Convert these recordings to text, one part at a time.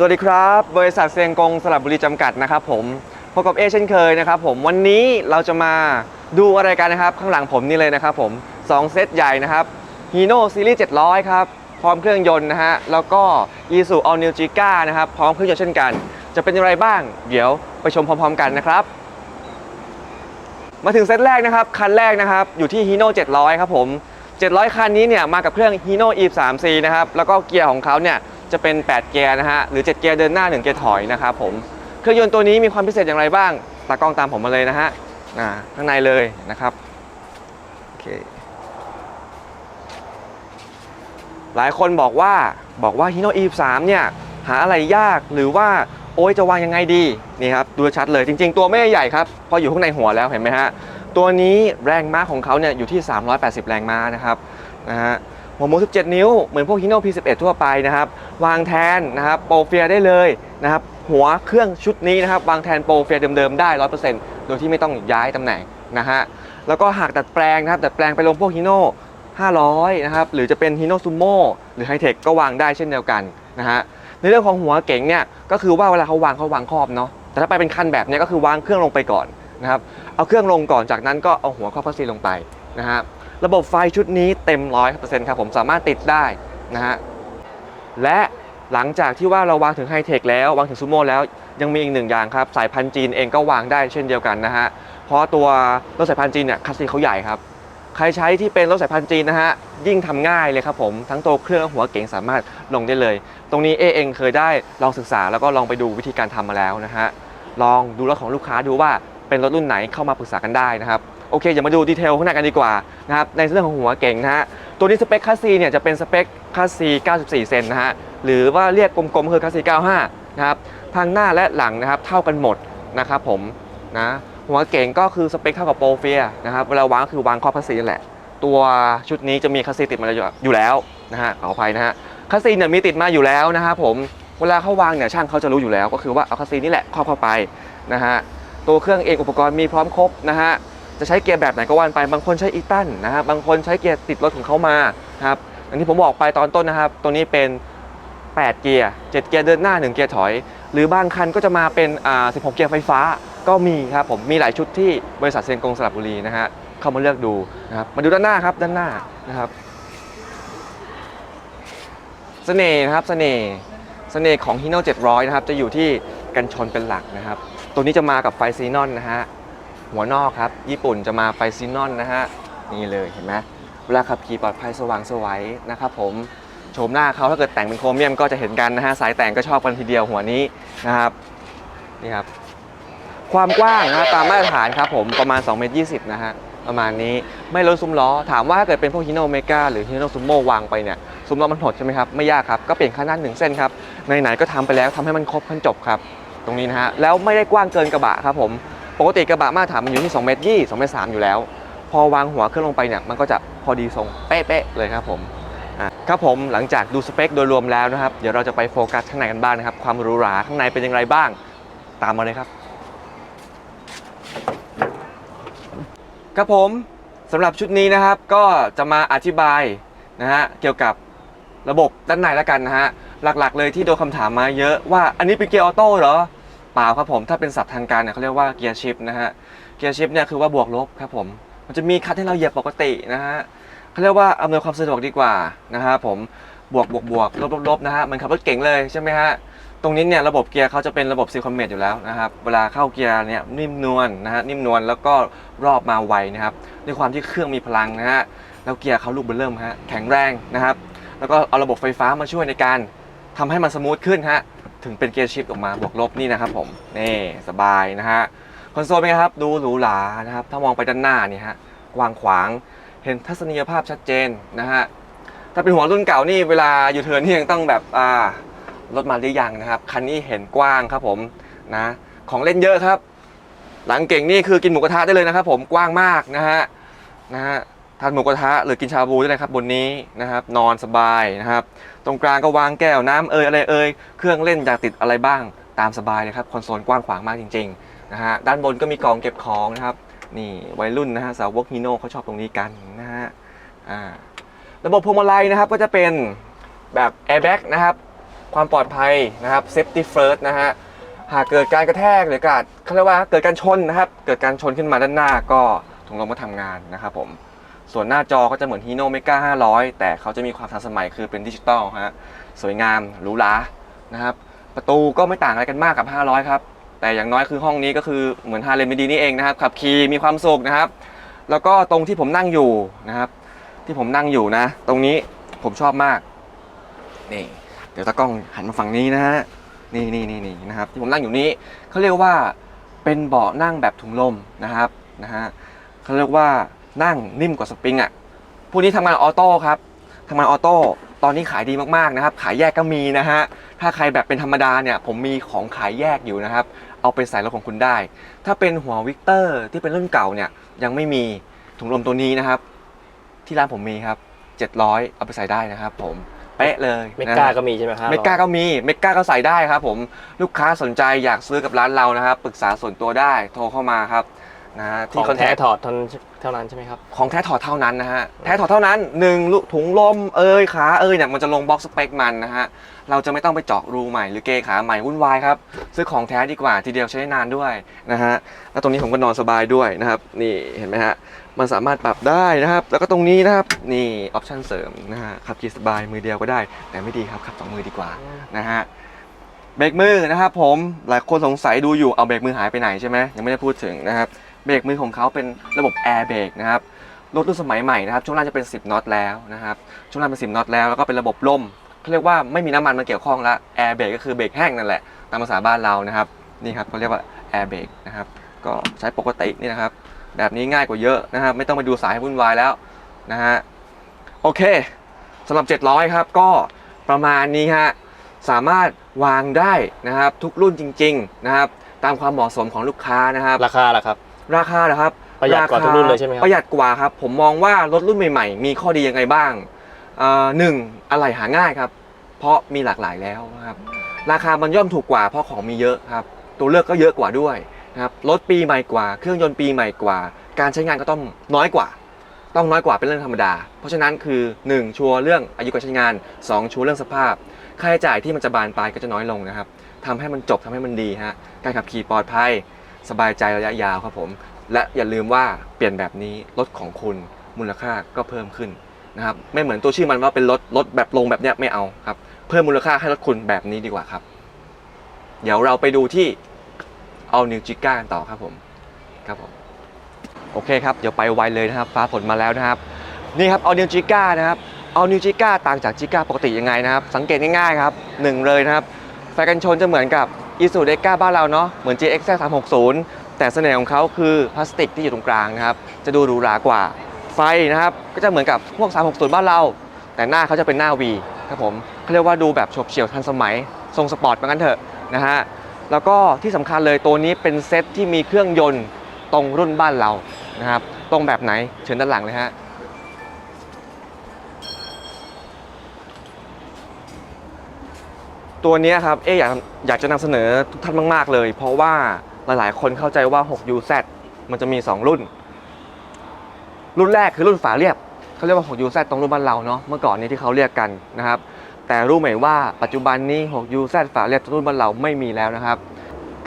สวัสดีครับ บริษัทเซียงกงสระบุรีจำกัดนะครับผมพบกับเอเช่นเคยนะครับผมวันนี้เราจะมาดูอะไรกันนะครับ ข้างหลังผมนี่เลยนะครับผม 2 เซตใหญ่นะครับ Hino Series 700 ครับ พร้อมเครื่องยนต์นะฮะ แล้วก็ Isuzu All New Giga นะครับ พร้อมเครื่องยนต์เช่นกัน จะเป็นอย่างไรบ้าง เดี๋ยวไปชมพร้อม ๆ กันนะครับ มาถึงเซตแรกนะครับ คันแรกนะครับ อยู่ที่ Hino 700 ครับผม 700 คันนี้เนี่ยมากับเครื่อง Hino e 3 c นะครับแล้วก็เกียร์ของเขาเนี่ย จะเป็น 8 เกียร์นะฮะ หรือ 7 เกียร์เดินหน้า 1 เกียร์ถอยนะครับผม เครื่องยนต์ตัวนี้มีความพิเศษอย่างไรบ้าง ตากล้องตามผมมาเลยนะฮะข้างในเลยนะครับ โอเค หลายคนบอกว่าบอกว่า Hino e 3 เนี่ย หาอะไรยากหรือว่าโอ้ยจะวางยังไงดี นี่ครับ ดูชัดเลยจริง ๆ ตัวไม่ใหญ่ครับพราะอยู่ข้างในหัวแล้วเห็นไหมฮะ ตัวนี้แรงม้าของเขาเนี่ยอยู่ที่ 380 แรงม้านะครับนะฮะหัวหมู17 นิ้ว เหมือนพวก Hino P11 ทั่วไปนะครับ วางแทนนะครับโปรเฟียได้เลยนะครับหัวเครื่องชุดนี้นะครับวางแทนโปรเฟียเดิมๆได้ 100%โดยที่ไม่ต้องย้ายตำแหน่งนะฮะแล้วก็หากดัดแปลงนะครับดัดแปลงไปลงพวก Hino 500นะครับหรือจะเป็น Hino Sumo หรือ Hightech ก็วางได้เช่นเดียวกันนะฮะในเรื่องของหัวเก๋งเนี่ยก็คือว่าเวลาเขาวางเขาวางครอบเนาะแต่ถ้าไปเป็นคันแบบนี้ก็คือวางเครื่องลงไปก่อนนะครับเอาเครื่องลงก่อนจากนั้นก็เอาหัวครอบพัสซีลงไปนะฮะระบบไฟชุดนี้เต็ม100%ครับผมสามารถติดได้นะฮะ และหลังจากที่ว่าเราวางถึงไฮเทคแล้ววางถึงซูโม่แล้วยังมีอีกหนึ่งอย่างครับ สายพันธุ์จีนเองก็วางได้เช่นเดียวกันนะฮะ เพราะตัวรถสายพันธุ์จีนเนี่ยคัสซีเขาใหญ่ครับ ใครใช้ที่เป็นรถสายพันธุ์จีนนะฮะ ยิ่งทำง่ายเลยครับผม ทั้งตัวเครื่องและหัวเก๋งสามารถลงได้เลย ตรงนี้เอเองเคยได้ลองศึกษาแล้วก็ลองไปดูวิธีการทำมาแล้วนะฮะ ลองดูรถของลูกค้าดูว่าเป็นรถรุ่นไหนเข้ามาปรึกษากันได้นะครับ โอเคอย่ามาดูดีเทลข้างในกันดีกว่านะครับในเรื่องของหัวเก๋งนะฮะ ตัวนี้สเปคคัสซีเนี่ยจะเป็นสเปคคัสซี94 เซนนะฮะ หรือว่าเรียกกลมๆคือคัสซี95 นะครับ ทางหน้าและหลังนะครับเท่ากันหมดนะครับผมนะหัวเก๋งก็คือสเปคเท่ากับโปรเฟียนะครับ เวลาวางก็คือวางครอบคัสซีนั่นแหละ ตัวชุดนี้จะมีคัสซีติดมาอยู่แล้วนะฮะขออภัยนะฮะคัสซีเนี่ยมีติดมาอยู่แล้วนะครับผม เวลาเขาวางเนี่ยช่างเขาจะรู้อยู่แล้ว ก็คือว่าเอาคัสซีนี่แหละครอบเข้าไปนะฮะ ตัวเครื่องเองอุปกรณ์มีพร้อมครบนะฮะ จะใช้เกียร์แบบไหนก็ว่านไป บางคนใช้อีตันนะฮะบบางคนใช้เกียร์ติดรถของเขามาครับอย่างที่ผมบอกไปตอนต้นนะครับ ตัวนี้เป็น 8 เกียร์ 7 เกียร์เดินหน้า 1 เกียร์ถอย หรือบางคันก็จะมาเป็นอ่า16 เกียร์ไฟฟ้าก็มีครับผม มีหลายชุดที่บริษัทเซียงกงสระบุรีนะฮะ เข้ามาเลือกดูนะครับ มาดูด้านหน้าครับ ด้านหน้านะครับเสน่ห์นะครับเสน่ห์เสน่ห์ของ Hino 700 นะครับ จะอยู่ที่กันชนเป็นหลักนะครับ ตัวนี้จะมากับไฟซีนอนนะฮะ หัวนอกครับ ญี่ปุ่นจะมาไฟซีนอนนะฮะ นี่เลยเห็นไหมเวลาขับขี่ปลอดภัยสว่างสวัยนะครับผมโฉมหน้าเขาถ้าเกิดแต่งเป็นโครเมียมก็จะเห็นกันนะฮะ สายแต่งก็ชอบกันทีเดียวหัวนี้นะครับนี่ครับ ความกว้างนะตามมาตรฐานครับผมประมาณ2เมตร20นะฮะประมาณนี้ไม่ล้นซุ้มล้อ ถามว่าถ้าเกิดเป็นพวกฮิโนเมกาหรือฮิโนซูโม่วางไปเนี่ยซุ้มล้อมันหดใช่ไหมครับ ไม่ยากครับ ก็เปลี่ยนข้างหน้าหนึ่งเส้นครับไหนๆก็ทำไปแล้วทำให้มันครบให้จบครับ ตรงนี้นะฮะแล้วไม่ได้กว้างเกินกระบะครับผม ปกติกระบะมาตรฐานมันอยู่ที่2เมตรยี่2เมตร3อยู่แล้ว พอวางหัวเครื่องลงไปเนี่ยมันก็จะพอดีทรงเป๊ะๆเลยครับผมครับผมหลังจากดูสเปคโดยรวมแล้วนะครับ เดี๋ยวเราจะไปโฟกัสข้างในกันบ้างนะครับ ความหรูหราข้างในเป็นอย่างไรบ้าง ตามมาเลยครับ ครับผมสำหรับชุดนี้นะครับก็จะมาอธิบายนะฮะเกี่ยวกับระบบด้านในแล้วกันนะฮะหลักๆ เลยที่โดนคำถามมาเยอะว่าอันนี้เป็นเกียร์ออโต้เหรอ ปล่าครับผมถ้าเป็นศัพท์ทางการเนี่ยเขาเรียกว่าเกียร์ชิฟนะฮะเกียร์ชิฟเนี่ยคือว่าบวกลบครับผมมันจะมีคัทให้เราเหยียบปกตินะฮะเขาเรียกว่าอำนวยความสะดวกดีกว่านะฮะผมบวกบวกบวกลบลบลบนะฮะเหมันขับรถเก่งเลยใช่ไหมฮะตรงนี้เนี่ยระบบเกียร์เขาจะเป็นระบบซิลคอมเมตอยู่แล้วนะครับเวลาเข้าเกียร์เนี่ยนิ่มนวลนะฮะนิ่มนวลแล้วก็รอบมาไวนะครับด้วยความที่เครื่องมีพลังนะฮะแล้วเกียร์เขาลูกเบลเริ่มฮะแข็งแรงนะครับแล้วก็เอาระบบไฟฟ้ามาช่วยในการทำให้มันสมูทขึ้นฮะ ถึงเป็นเกียร์ชิฟต์ออกมาบวกลบนี่นะครับผมนี่สบายนะฮะคอนโซลเป็นไงครับดูหรูหรานะครับถ้ามองไปด้านหน้านี่ฮะกว้างขวางเห็นทัศนียภาพชัดเจนนะฮะถ้าเป็นหัวรุ่นเก่านี่เวลาอยู่เทิร์นนี่ยังต้องแบบอ่ารถมาหรือยังนะครับคันนี้เห็นกว้างครับผมนะของเล่นเยอะครับ หลังเก่งนี่คือกินหมูกระทะได้เลยนะครับ ผมกว้างมากนะฮะนะฮะทานหมูกระทะหรือกินชาบูได้เลยครับบนนี้นะครับ นอนสบายนะครับ ตรงกลางก็วางแก้วน้ำเอยอะไรเอยเครื่องเล่นอยากติดอะไรบ้างตามสบายเลยครับคอนโซลกว้างขวางมากจริงๆนะฮะด้านบนก็มีกล่องเก็บของนะครับนี่วัยรุ่นนะฮะสาวกฮีโน่เขาชอบตรงนี้กันนะฮะอ่าระบบพวงมาลัยนะครับก็จะเป็นแบบแอร์แบ็กนะครับความปลอดภัยนะครับ safety first นะฮะหากเกิดการกระแทกหรือกิดเขาเรียกว่าเกิดการชนนะครับ เกิดการชนขึ้นมาด้านหน้าก็ถุงลมก็ทำงานนะครับผม ส่วนหน้าจอก็จะเหมือน Hino Mega 500 แต่เขาจะมีความทันสมัยคือเป็นดิจิตอลฮะสวยงามหรูหรานะครับประตูก็ไม่ต่างอะไรกันมากกับ 500 ครับ แต่อย่างน้อยคือห้องนี้ก็คือเหมือนฮาเลมดีนี่เองนะครับขับขี่มีความสุขนะครับ แล้วก็ตรงที่ผมนั่งอยู่นะครับ ที่ผมนั่งอยู่นะ ตรงนี้ผมชอบมากนี่เดี๋ยวตากล้องหันมาฝั่งนี้นะฮะนี่นี่นี่นี่นะครับ ที่ผมนั่งอยู่นี้เขาเรียกว่าเป็นเบาะนั่งแบบถุงลมนะครับนะฮะเขาเรียกว่า นั่งนิ่มกว่าสปริงอะพวกนี้ทำงานออโต้ครับทำงานออโต้ตอนนี้ขายดีมากๆนะครับ ขายแยกก็มีนะฮะถ้าใครแบบเป็นธรรมดาเนี่ย ผมมีของขายแยกอยู่นะครับ เอาไปใส่รถของคุณได้ ถ้าเป็นหัววิกเตอร์ที่เป็นรุ่นเก่าเนี่ยยังไม่มีถุงลมตัวนี้นะครับ ที่ร้านผมมีครับ 700 เอาไปใส่ได้นะครับ ผมเป๊ะเลยเมนะกาฮะก็มีใช่ไหมครับเมกาก็มีเมกาก็ใส่ได้ครับ ผมลูกค้าสนใจอยากซื้อกับร้านเรานะครับปรึกษาส่วนตัวได้โทรเข้ามาครับ นะฮะขที่องคอนแทแท้คถอดเท่านั้นเท่านั้นใช่ไหมครับ ของแท้ถอดเท่านั้นนะฮะ แท้ถอดเท่านั้นหนึ่งลูกถุงลมเอยขาเอยเนี่ยมันจะลงบล็อกสเปคมันนะฮะ เราจะไม่ต้องไปเจาะรูใหม่หรือเกยขาใหม่วุ่นวายครับ ซื้อของแท้ดีกว่าทีเดียวใช้ได้นานด้วยนะฮะ แล้วตรงนี้ผมก็นอนสบายด้วยนะครับ นี่เห็นไหมฮะ มันสามารถปรับได้นะครับ แล้วก็ตรงนี้นะครับ นี่ออปชั่นเสริมนะฮะขับขี่สบายมือเดียวก็ได้ แต่ไม่ดีครับขับสองมือดีกว่านะฮะเบรกมือนะครับผมหลายคนสงสัยดูอยู่เอาเบรกมือหายไปไหนใช่ไหมยังไม่ได้พูดถึงนะครับ เบรกมือของเขาเป็นระบบแอร์เบรกนะครับรถรุ่นสมัยใหม่นะครับช่วงล่างจะเป็น 10น็อตแล้วนะครับช่วงล่างเป็น 10น็อตแล้วแล้วก็เป็นระบบล่มเขาเรียกว่าไม่มีน้ำมันมาเกี่ยวข้องละแอร์เบรกก็คือเบรกแห้งนั่นแหละตามภาษาบ้านเรานะครับนี่ครับเขาเรียกว่าแอร์เบรกนะครับก็ใช้ปกตินี่นะครับแบบนี้ง่ายกว่าเยอะนะครับไม่ต้องไปดูสายให้วุ่นวายแล้วนะฮะโอเคสำหรับ 700 ครับก็ประมาณนี้ฮะสามารถวางได้นะครับทุกรุ่นจริงๆนะครับตามความเหมาะสมของลูกค้านะครับราคาล่ะครับ ราคาเหรอครับประหยัดกว่าทุกรุ่นเลยใช่ไหมครับ ประหยัดกว่าครับ ผมมองว่ารถรุ่นใหม่ๆ มีข้อดียังไงบ้างเอ่อหนึ่งอะไรหาง่ายครับ เพราะมีหลากหลายแล้วนะครับ ราคามันย่อมถูกกว่าเพราะของมีเยอะครับ ตัวเลือกก็เยอะกว่าด้วยนะครับรถปีใหม่กว่า เครื่องยนต์ปีใหม่กว่า การใช้งานก็ต้องน้อยกว่า ต้องน้อยกว่าเป็นเรื่องธรรมดา เพราะฉะนั้นคือ 1 ชัวร์เรื่องอายุการใช้งาน 2 ชัวร์เรื่องสภาพ ค่าใช้จ่ายที่มันจะบานปลายก็จะน้อยลงนะครับทำให้มันจบทำให้มันดีฮะการขับขี่ปลอดภัย สบายใจระยะยาวครับผม และอย่าลืมว่าเปลี่ยนแบบนี้รถของคุณมูลค่าก็เพิ่มขึ้นนะครับไม่เหมือนตัวชื่อมันว่าเป็นรถรถแบบลงแบบเนี้ยไม่เอาครับ เพิ่มมูลค่าให้รถคุณแบบนี้ดีกว่าครับ เดี๋ยวเราไปดูที่เอานิวจิก้ากันต่อครับผมครับผมโอเคครับเดี๋ยวไปไวเลยนะครับ ฟ้าฝนมาแล้วนะครับ นี่ครับเอานิวจิก้านะครับเอานิวจิก้าต่างจากจิก้าปกติยังไงนะครับ สังเกตง่ายๆครับหนึ่งเลยนะครับไฟกันชนจะเหมือนกับ i s u d e c a บ้านเราเนาะเหมือน GX 360 แต่เสน่ห์ของเขาคือพลาสติกที่อยู่ตรงกลางนะครับ จะดูหรูหรากว่า ไฟนะครับ ก็จะเหมือนกับพวก 360 บ้านเรา แต่หน้าเขาจะเป็นหน้า V ครับผมเขาเรียกว่าดูแบบฉบเฉี่ยวทันสมัย ทรงสปอร์ตเหมือนกันเถอะนะฮะ แล้วก็ที่สำคัญเลยตัวนี้เป็นเซ็ตที่มีเครื่องยนต์ตรงรุ่นบ้านเรานะครับ ตรงแบบไหนเชิญด้านหลังเลยฮะ ตัวนี้ครับเอ๊อยากอยากจะนำเสนอทุกท่านมาก ๆ เลย เพราะว่าหลาย ๆ คนเข้าใจว่า 6UZ มันจะมี 2 รุ่น รุ่นแรกคือรุ่นฝาเรียบเขาเรียกว่า 6UZ ตรงรุ่นบ้านเราเนาะเมื่อก่อนนี้ที่เขาเรียกกันนะครับ แต่รู้ไหมว่าปัจจุบันนี้ 6UZ ฝาเรียบตรงรุ่นบ้านเราไม่มีแล้วนะครับ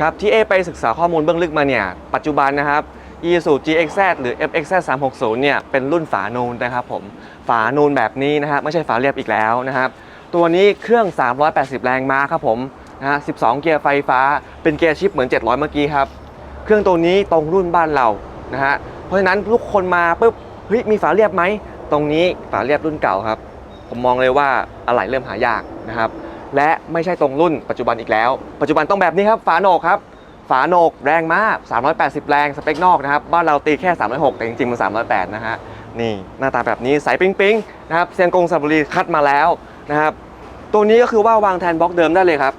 ครับที่เอไปศึกษาข้อมูลเบื้องลึกมาเนี่ยปัจจุบันนะครับ isu GXZ หรือ FXZ 360เนี่ยเป็นรุ่นฝานูนนะครับผมฝานูนแบบนี้นะฮะไม่ใช่ฝาเรียบอีกแล้วนะครับ ตัวนี้เครื่อง 380 แรงม้าครับผมนะฮะ12 เกียร์ไฟฟ้า เป็นเกียร์ชิปเหมือน 700 เมื่อกี้ครับ เครื่องตัวนี้ตรงรุ่นบ้านเรานะฮะ เพราะฉะนั้นทุกคนมาปุ๊บ เฮ้ย มีฝาเรียบไหม ตรงนี้ฝาเรียบรุ่นเก่าครับ ผมมองเลยว่าอะไหล่เริ่มหายากนะครับ และไม่ใช่ตรงรุ่นปัจจุบันอีกแล้ว ปัจจุบันต้องแบบนี้ครับ ฝาโหนกครับ ฝาโหนกแรงมาก 380 แรง สเปคนอกนะครับ บ้านเราตีแค่ 306 แต่จริงๆมัน308 นะฮะ นี่หน้าตาแบบนี้ใสปิ๊งปิ๊งๆนะครับ เซียงกงซาบุรีคัดมาแล้ว นะครับตัวนี้ก็คือว่าวางแทนบล็อกเดิมได้เลยครับ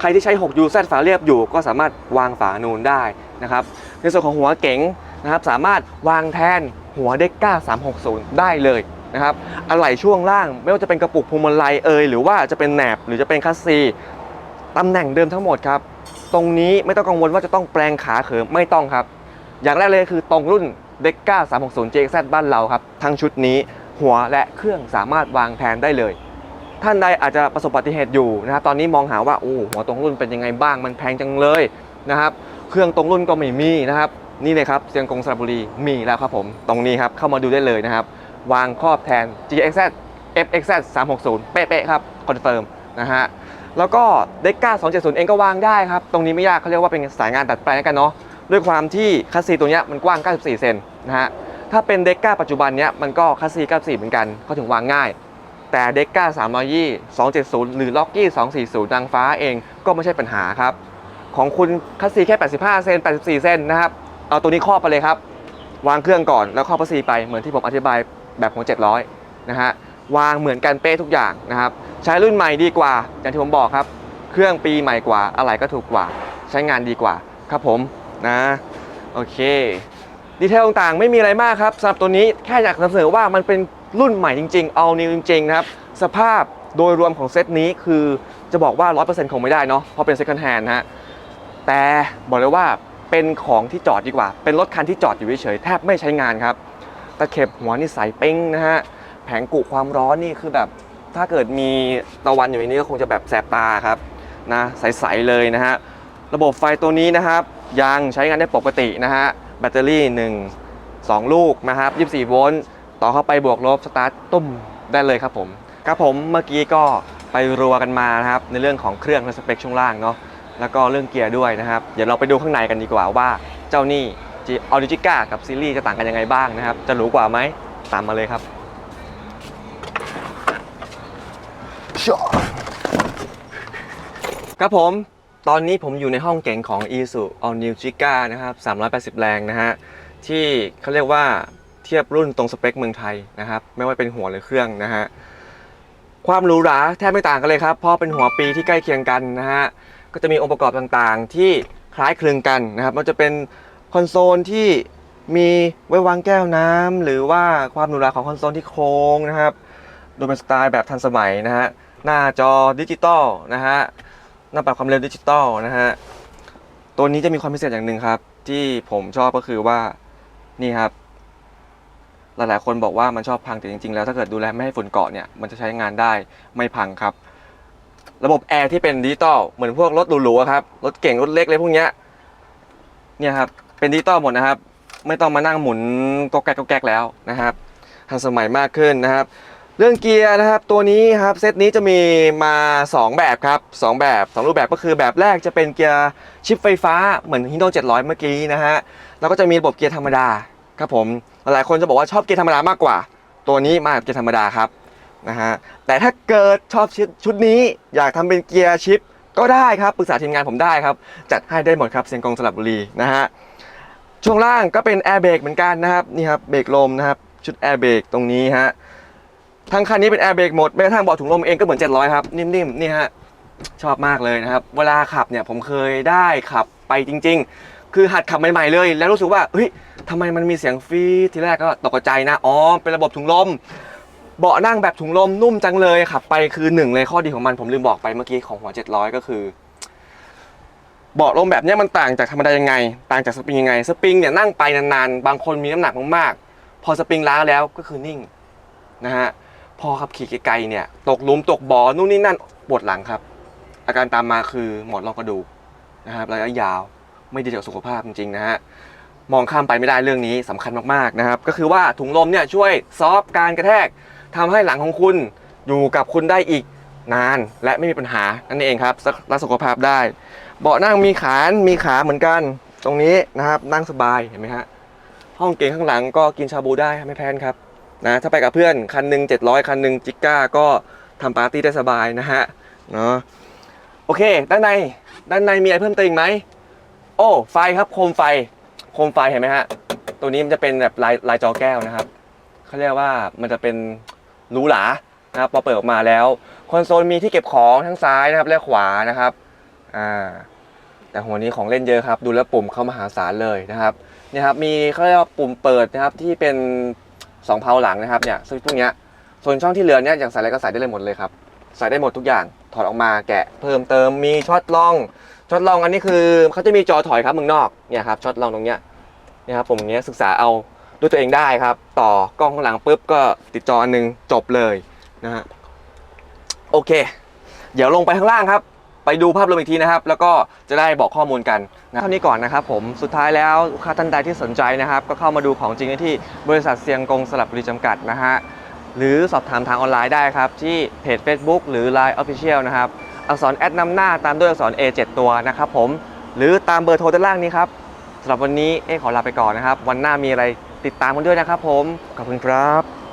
ใครที่ใช้ 6UZ ฝาเรียบอยู่ ก็สามารถวางฝานูนได้นะครับ ในส่วนของหัวเก๋งนะครับสามารถวางแทนหัวเด็กก้า360 ได้เลยนะครับอะไหล่ช่วงล่างไม่ว่าจะเป็นกระปุกพวงมาลัยเอยหรือว่าจะเป็นแหนบหรือจะเป็นคัสซีตำแหน่งเดิมทั้งหมดครับ ตรงนี้ไม่ต้องกังวลว่าจะต้องแปลงขาเขิมไม่ต้องครับ อย่างแรกเลยคือตรงรุ่นเด็กก้า360 JXZ บ้านเราครับ ทั้งชุดนี้หัวและเครื่องสามารถวางแทนได้เลย ท่านใดอาจจะประสบอุบัติเหตุอยู่นะครับตอนนี้มองหาว่าโอ้หัวตรงรุ่นเป็นยังไงบ้างมันแพงจังเลยนะครับเครื่องตรงรุ่นก็ไม่มีนะครับนี่เลยครับเซียงกงสระบุรีมีแล้วครับผมตรงนี้ครับเข้ามาดูได้เลยนะครับวางครอบแทน GXZ FXZ 360 เป๊ะๆครับคอนเฟิร์มนะฮะแล้วก็เด็ก้า270 เองก็วางได้ครับ ตรงนี้ไม่ยากเขาเรียกว่าเป็นสายงานตัดแปลงกันเนาะด้วยความที่คัสซีตัวนี้มันกว้าง 94 เซนนะฮะถ้าเป็นเด็กก้าปัจจุบันเนี้ยมันก็คัสซี94 เหมือนกันเขาถึงวางง่าย แต่เด็กก้า320 270 หรือล็อกกี้240นางฟ้าเองก็ไม่ใช่ปัญหาครับ ของคุณคัสซีแค่ 85 เซน 84 เซนนะครับ เอาตัวนี้ครอบไปเลยครับ วางเครื่องก่อนแล้วครอบคัสซีไปเหมือนที่ผมอธิบายแบบของ 700 นะฮะ วางเหมือนกันเป๊ะทุกอย่างนะครับ ใช้รุ่นใหม่ดีกว่า อย่างที่ผมบอกครับ เครื่องปีใหม่กว่า อะไรก็ถูกกว่า ใช้งานดีกว่าครับผมนะ โอเค ดีเทลต่างๆไม่มีอะไรมากครับสำหรับตัวนี้แค่อยากนำเสนอว่ามันเป็น รุ่นใหม่จริงๆ all new จริงๆนะครับ สภาพโดยรวมของเซตนี้คือจะบอกว่า 100%คงไม่ได้เนาะเพราะเป็น second hand นะฮะแต่บอกเลยว่าเป็นของที่จอดดีกว่า เป็นรถคันที่จอดอยู่เฉยๆแทบไม่ใช้งานครับตะเข็บหัวนี่ใสเป้งนะฮะแผงกุความร้อนนี่คือแบบถ้าเกิดมีตะวันอยู่ในนี้ก็คงจะแบบแสบตาครับนะใสๆเลยนะฮะระบบไฟตัวนี้นะครับ ยังใช้งานได้ปกตินะฮะแบตเตอรี่ 1 2 ลูกนะครับ24 โวลต์ ต่อเข้าไปบวกลบสตาร์ทตุ้มได้เลยครับผมครับผมเมื่อกี้ก็ไปรัวกันมานะครับในเรื่องของเครื่องและสเปคช่วงล่างเนาะแล้วก็เรื่องเกียร์ด้วยนะครับ เดี๋ยวเราไปดูข้างในกันดีกว่าว่าเจ้านี่ออริจิก้ากับซีรีส์จะต่างกันยังไงบ้างนะครับ จะหรูกว่าไหมตามมาเลยครับครับผมตอนนี้ผมอยู่ในห้องเก๋งของ i s u All New Giga นะครับ380 แรงนะฮะที่เขาเรียกว่า เทียบรุ่นตรงสเปคเมืองไทยนะครับ ไม่ว่าเป็นหัวหรือเครื่องนะฮะความหรูหราแทบไม่ต่างกันเลยครับเพราะเป็นหัวปีที่ใกล้เคียงกันนะฮะก็จะมีองค์ประกอบต่างๆ ที่คล้ายคลึงกันนะครับมันจะเป็นคอนโซลที่มีไว้วางแก้วน้ำหรือว่าความหรูหราของคอนโซลที่โค้งนะครับดูเป็นสไตล์แบบทันสมัยนะฮะหน้าจอดิจิตอลนะฮะหน้าปัดความเร็วดิจิตอลนะฮะตัวนี้จะมีความพิเศษอย่างหนึ่งครับ ที่ผมชอบก็คือว่านี่ครับ หลายๆ คนบอกว่ามันชอบพังแต่จริง ๆ แล้วถ้าเกิดดูแลไม่ให้ฝุ่นเกาะเนี่ยมันจะใช้งานได้ไม่พังครับ ระบบแอร์ที่เป็นดิจิตอลเหมือนพวกรถหรูๆครับรถเก่งรถเล็กเลยพวกเนี้ยเนี่ยครับเป็นดิจิตอลหมดนะครับ ไม่ต้องมานั่งหมุนก็แก๊กก็แก๊กแล้วนะครับทันสมัยมากขึ้นนะครับ เรื่องเกียร์นะครับตัวนี้ครับเซตนี้จะมีมา 2 แบบครับ 2 แบบ 2 รูปแบบก็คือแบบแรกจะเป็นเกียร์ชิปไฟฟ้าเหมือนฮิโน700 เมื่อกี้นะฮะแล้วก็จะมีระบบเกียร์ธรรมดา ครับผมหลายคนจะบอกว่าชอบเกียร์ธรรมดามากกว่า ตัวนี้มากับเกียร์ธรรมดาครับนะฮะแต่ถ้าเกิดชอบชุดนี้อยากทำเป็นเกียร์ชิปก็ได้ครับปรึกษาทีมงานผมได้ครับ จัดให้ได้หมดครับเซียงกงสลับบุรีนะฮะช่วงล่างก็เป็นแอร์เบรกเหมือนกันนะครับนี่ครับเบรกลมนะครับชุดแอร์เบรกตรงนี้ฮะทั้งคันนี้เป็นแอร์เบรกหมดแม้กระทั่งเบาะถุงลมเองก็เหมือน 700 ครับนิ่มๆนี่ฮะชอบมากเลยนะครับ เวลาขับเนี่ยผมเคยได้ขับไปจริง ๆ คือหัดขับใหม่ๆเลย แล้วรู้สึกว่าเฮ้ยทำไมมันมีเสียงฟีดทีแรกก็ตกใจนะอ๋อเป็นระบบถุงลมเบาะนั่งแบบถุงลมนุ่มจังเลยขับไปคือหนึ่งเลยข้อดีของมันผมลืมบอกไปเมื่อกี้ของหัว 700 ก็คือเบาะลมแบบเนี้ยมันต่างจากธรรมดายังไง ต่างจากสปริงยังไง สปริงเนี่ยนั่งไปนานๆ บางคนมีน้ำหนักมากๆ พอสปริงล้าแล้วก็คือนิ่งนะฮะ พอขับขี่ไกลๆเนี่ยตกหลุมตกบ่อนู่นนี่นั่นปวดหลังครับ อาการตามมาคือหมอนรองกระดูกนะครับระยะยาว ไม่ดีต่อสุขภาพจริงๆนะฮะมองข้ามไปไม่ได้เรื่องนี้สำคัญมากๆนะครับ ก็คือว่าถุงลมเนี่ยช่วยซอฟการกระแทกทำให้หลังของคุณอยู่กับคุณได้อีกนานและไม่มีปัญหานั่นเองครับรักสุขภาพได้ เบาะนั่งมีขานมีขาเหมือนกัน ตรงนี้นะครับนั่งสบายเห็นไหมฮะห้องเก๋งข้างหลังก็กินชาบูได้ไม่แพ้นครับนะถ้าไปกับเพื่อนคันหนึ่ง700 คันหนึ่งจิก้าก็ทำปาร์ตี้ได้สบายนะฮะเนาะโอเค ด้านในด้านในมีอะไรเพิ่มเติมไหม โอ้ไฟครับโคมไฟ โคมไฟเห็นไหมฮะ ตัวนี้มันจะเป็นแบบลายลายจอแก้วนะครับเขาเรียกว่ามันจะเป็นหรูหรานะครับพอเปิดออกมาแล้วคอนโซลมีที่เก็บของทั้งซ้ายนะครับและขวานะครับอ่าแต่หัวนี้ของเล่นเยอะครับ ดูแล้วปุ่มเข้ามหาศาลเลยนะครับเนี่ยครับมีเขาเรียกว่าปุ่มเปิดนะครับที่เป็นสองเพาหลังนะครับเนี่ยซึ่งพวกเนี้ยส่วนช่องที่เหลือเนี่ยอย่างใส่อะไรก็ใส่ได้เลยหมดเลยครับใส่ได้หมดทุกอย่างถอดออกมาแกะเพิ่มเติมมีช็อตลอง ช็อตลองอันนี้คือเขาจะมีจอถอยครับเมืองนอกเนี่ยครับช็อตลองตรงเนี้ยเนี่ยครับผมอย่างเงี้ยศึกษาเอาด้วยตัวเองได้ครับ ต่อกล้องข้างหลังปุ๊บก็ติดจอหนึ่งจบเลยนะฮะโอเค เดี๋ยวลงไปข้างล่างครับ ไปดูภาพรวมอีกทีนะครับ แล้วก็จะได้บอกข้อมูลกันนะเท่านี้ก่อนนะครับผมสุดท้ายแล้วลูกค้าท่านใดที่สนใจนะครับ ก็เข้ามาดูของจริงได้ที่บริษัทเซียงกงสลับบุรีจำกัดนะฮะหรือสอบถามทางออนไลน์ได้ครับ ที่เพจ Facebook หรือ Line Official นะครับ อักษรแอดนำหน้าตามด้วยอักษร A 7 ตัวนะครับผม หรือตามเบอร์โทรด้านล่างนี้ครับสำหรับวันนี้เอ๊ขอลาไปก่อนนะครับ วันหน้ามีอะไรติดตามกันด้วยนะครับผม ขอบคุณครับ